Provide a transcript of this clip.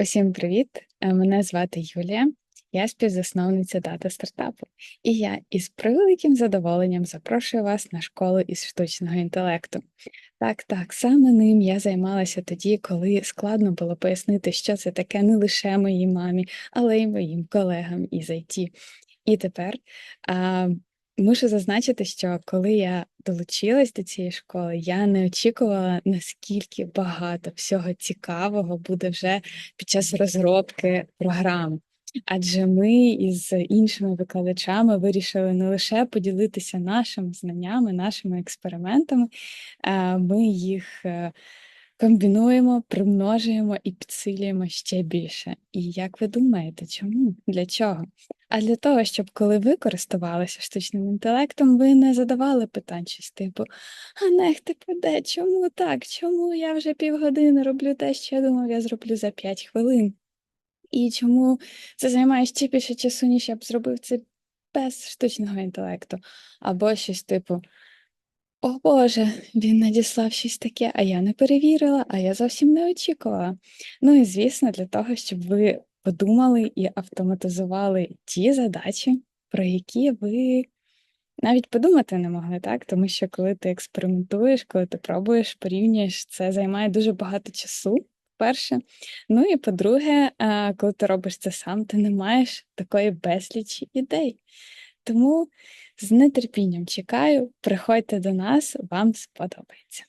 Усім привіт! Е, Мене звати Юлія, я співзасновниця дата стартапу, і я із превеликим задоволенням запрошую вас на школу із штучного інтелекту. Так, так, саме ним я займалася тоді, коли складно було пояснити, що це таке не лише моїй мамі, але й моїм колегам із IT. І тепер а, мушу зазначити, що коли я долучилась до цієї школи, я не очікувала, наскільки багато всього цікавого буде вже під час розробки програм. Адже ми із іншими викладачами вирішили не лише поділитися нашими знаннями, нашими експериментами, ми їх е, комбінуємо, примножуємо і підсилюємо ще більше. І як ви думаєте, чому? Для чого? А для того, щоб коли ви користувалися штучним інтелектом, ви не задавали питань щось типу: А нех ти де? Чому так? Чому я вже півгодини роблю те, що я думав, я зроблю за 5 хвилин? І чому це займає ще більше часу, ніж я б зробив це без штучного інтелекту? Або щось типу: О Боже, він надіслав щось таке, а я не перевірила, а я зовсім не очікувала. Ну і звісно, для того, щоб ви подумали і автоматизували ті задачі, про які ви навіть подумати не могли, так? Тому що коли ти експериментуєш, коли ти пробуєш, порівнюєш, це займає дуже багато часу. Перше, ну і по-друге, коли ти робиш це сам, ти не маєш такої безлічі ідей. Тому з нетерпінням чекаю, приходьте до нас, вам сподобається.